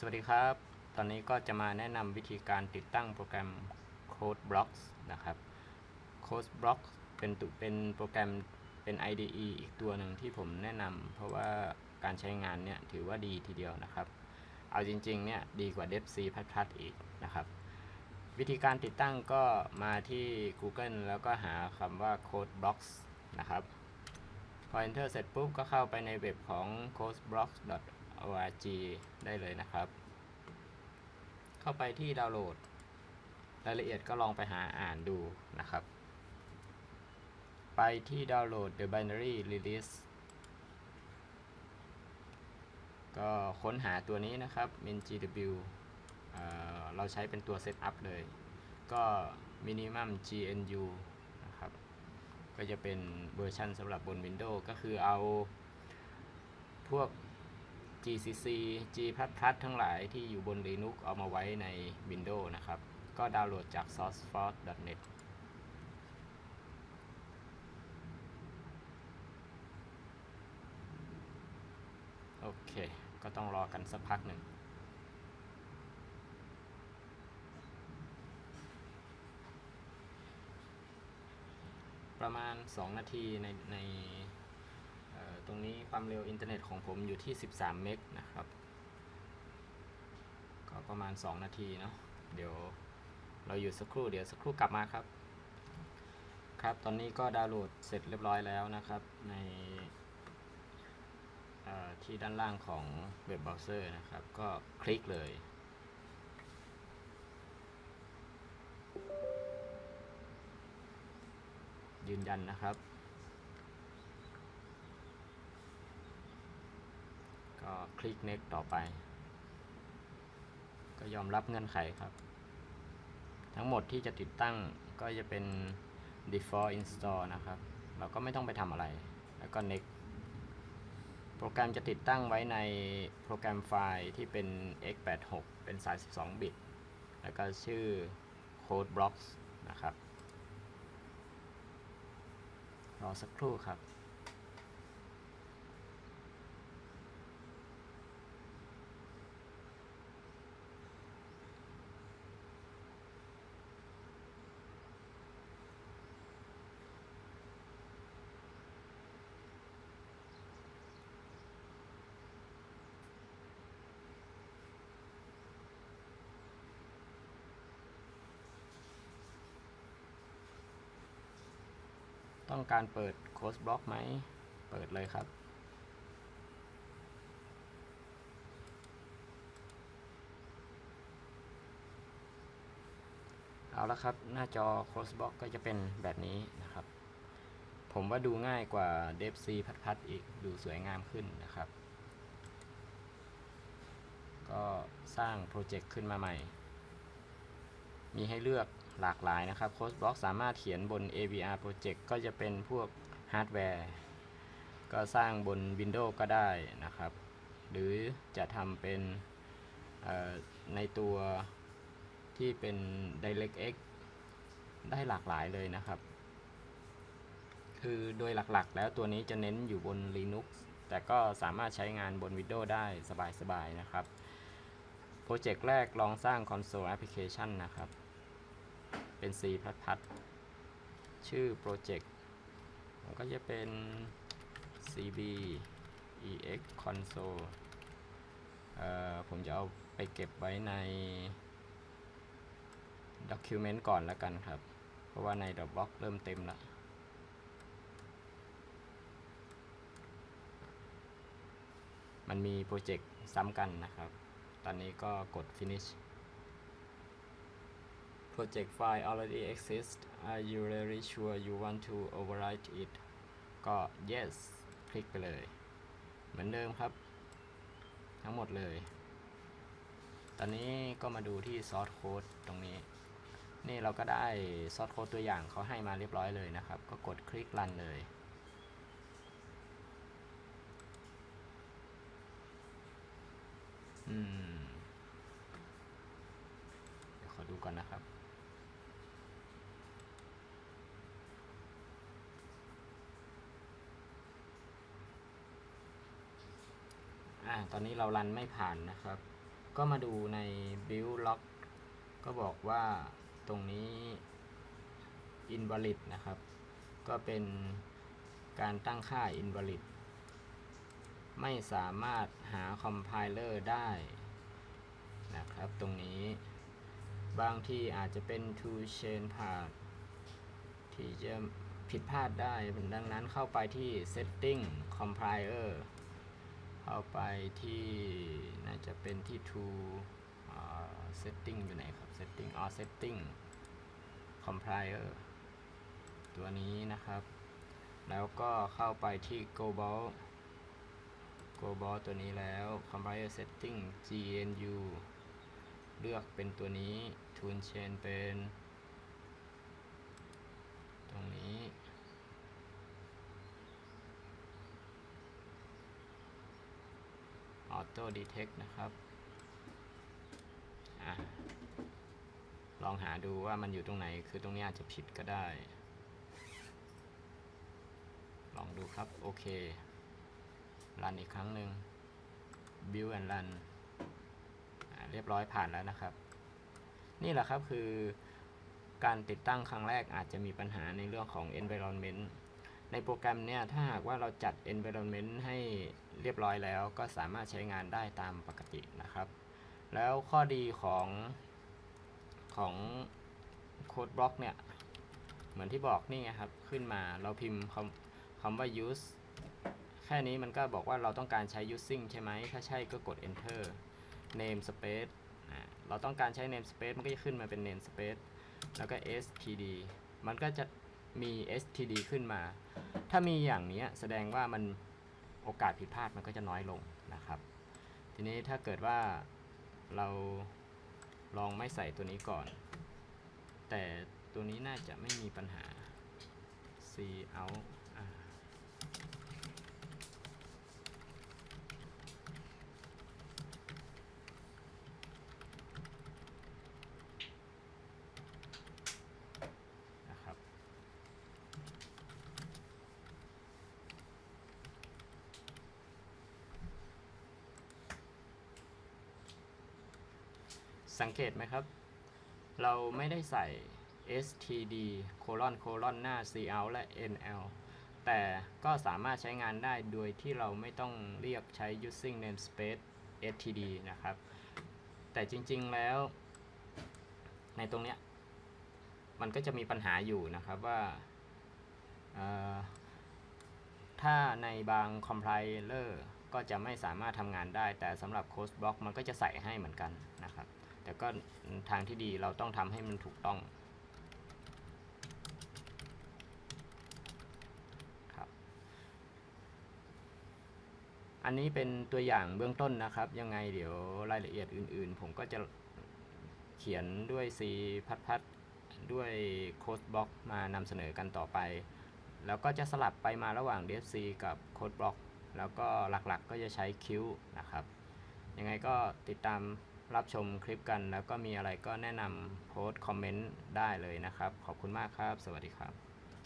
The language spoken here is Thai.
สวัสดีครับ ตอนนี้ก็จะมาแนะนำวิธีการติดตั้งโปรแกรม Code Blocks นะครับ Code Blocks เป็นตุเป็นโปรแกรมเป็น IDE อีกตัวหนึ่งที่ผมแนะนำเพราะว่าการใช้งานเนี่ยถือว่าดีทีเดียวนะครับ เอาจริงๆเนี่ยดีกว่า Dev C พัดๆอีกนะครับ วิธีการติดตั้งก็มาที่ Google แล้วก็หาคำว่า Code Blocks นะครับ พอ enter เสร็จปุ๊บก็เข้าไปในเว็บของ Code Blocks. Org ได้เลยนะครับ เข้าไปที่ดาวน์โหลด รายละเอียดก็ลองไปหาอ่านดูนะครับ ไปที่ดาวน์โหลด the binary release ก็ค้นหาตัวนี้นะครับ mingw เเราใช้เป็นตัว setup เลย ก็ minimum gnu นะครับ ก็จะเป็นเวอร์ชันสำหรับบน Windows ก็คือเอาพวก GCC G++ ทั้งหลายที่อยู่บน Linux เอามาไว้ใน Windows นะครับ ก็ดาวน์โหลดจาก sourceforce.net โอเค ก็ต้องรอกันสักพักหนึ่งประมาณ 2 นาทีในใน ตรงนี้ความเร็วอินเทอร์เน็ตของผมอยู่ที่ 13 เมกนะครับ ก็ประมาณ 2 นาทีเนาะ เดี๋ยวเราอยู่สักครู่ เดี๋ยวสักครู่กลับมาครับ ครับ ตอนนี้ก็ดาวน์โหลดเสร็จเรียบร้อยแล้วนะครับ ในที่ด้านล่างของเว็บเบราว์เซอร์นะครับ ก็คลิกเลยยืนยันนะครับ ก็คลิก next ต่อไป ก็ยอมรับเงื่อนไขครับ ทั้งหมดที่จะติดตั้งก็จะเป็น default install นะครับ เราก็ไม่ต้องไปทำอะไร แล้วก็ next โปรแกรมจะติดตั้งไว้ในโปรแกรมไฟล์ที่เป็น x86 เป็นสาย 12 บิต แล้วก็ชื่อ code blocks นะครับ รอสักครู่ครับ ต้องการเปิดโค้ดบล็อกไหม เปิดเลยครับ เอาละครับ หน้าจอ Crossbox ก็จะเป็นแบบนี้นะครับ ผมว่าดูง่ายกว่า d e v C พัดๆอีก ดูสวยงามขึ้นนะครับ ก็สร้างโปรเจกต์ขึ้นมาใหม่ มีให้เลือก หลากหลายนะครับ Crossbox สามารถเขียนบน AVR Project ก็จะเป็นพวกฮาร์ดแวร์ ก็สร้างบน Windows ก็ได้นะครับ หรือจะทำเป็นในตัวที่เป็น DirectX ได้หลากหลายเลยนะครับ คือโดยหลักๆ แล้วตัวนี้จะเน้นอยู่บน Linux แต่ก็สามารถใช้งานบน Windows ได้สบายๆนะครับ โปรเจกต์แรกลองสร้าง Console Application นะครับ เป็น C++ ชื่อโปรเจกต์มันก็จะเป็น cb ex console เอ่อผมจะเอาไปเก็บไว้ใน document ก่อนแล้วกันครับ เพราะว่าใน Dropbox เริ่มเต็มแล้วมันมีโปรเจกต์ซ้ำกันนะครับ ตอนนี้ก็กด finish project file already exists are you really sure you want to overwrite it ก็ yes คลิกไปเลย เหมือนเดิมครับ ทั้งหมดเลย ตอนนี้ก็มาดูที่ source code ตรงนี้ นี่เราก็ได้ source code ตัวอย่างเขาให้มาเรียบร้อยเลยนะครับ ก็กดคลิก run เลยอืมเดี๋ยวขอดูก่อนนะครับ อ่าตอนนี้เรารันไม่ผ่านนะครับ ก็มาดูใน build log ก็บอกว่าตรงนี้ invalid นะครับ ก็เป็นการตั้งค่า invalid ไม่สามารถหา compiler ได้นะครับตรงนี้ บางที่อาจจะเป็น two chain path ที่จะผิดพลาดได้ ดังนั้นเข้าไปที่ setting compiler เข้าไปที่น่าจะเป็นที่ to อ่า setting อยู่ไหนครับ setting อ๋อ setting compiler ตัวนี้นะครับ แล้วก็เข้าไปที่ global global ตัวนี้แล้ว compiler setting gnu เลือกเป็นตัวนี้ tune chain เป็น ตรงนี้ auto detect นะครับอลองหาดูว่ามันอยู่ตรงไหน คือตรงนี้อาจจะผิดก็ได้ ลองดูครับ โอเค รันอีกครั้งหนึ่ง build and run เรียบร้อยผ่านแล้วนะครับ นี่แหละครับคือการติดตั้งครั้งแรกอาจจะมีปัญหาในเรื่องของ environment ในโปรแกรมเนี่ยถ้าหากว่าเราจัด environment ให้เรียบร้อยแล้วก็สามารถใช้งานได้ตามปกตินะครับ แล้วข้อดีของของโค้ดบล็อกเนี่ย เหมือนที่บอกนี่ไงครับ ขึ้นมาเราพิมพ์คำคำว่า use แค่นี้มันก็บอกว่าเราต้องการใช้ using ใช่ไหม ถ้าใช่ก็กด enter namespace เราต้องการใช้ namespace มันก็จะขึ้นมาเป็น namespace แล้วก็ std มันก็จะมี std ขึ้นมา ถ้ามีอย่างนี้แสดงว่ามันโอกาสผิดพลาดมันก็จะน้อยลงนะครับ ทีนี้ถ้าเกิดว่าเราลองไม่ใส่ตัวนี้ก่อน แต่ตัวนี้น่าจะไม่มีปัญหา c out อ่า นะครับ สังเกตไหมครับ เราไม่ได้ใส่ std colon colon หน้า cout และ nl แต่ก็สามารถใช้งานได้โดยที่เราไม่ต้องเรียกใช้ using namespace std นะครับ แต่จริงๆแล้ว ในตรงเนี้ย มันก็จะมีปัญหาอยู่นะครับว่า ถ้าในบาง compiler ก็จะไม่สามารถทำงานได้ แต่สำหรับ code block มันก็จะใส่ให้เหมือนกันนะครับ แต่ก็ทางที่ดีเราต้องทำให้มันถูกต้องครับอันนี้เป็นตัวอย่างเบื้องต้นนะครับ ยังไงเดี๋ยวรายละเอียดอื่นๆ ผมก็จะเขียนด้วย C พัดพัดๆด้วย Code Block มานำเสนอกันต่อไป แล้วก็จะสลับไปมาระหว่าง DFC กับ Code Block แล้วก็หลักๆก็จะใช้ Q นะครับ ยังไงก็ติดตาม รับชมคลิปกัน แล้วก็มีอะไรก็แนะนำโพสต์คอมเมนต์ได้เลยนะครับ ขอบคุณมากครับ สวัสดีครับ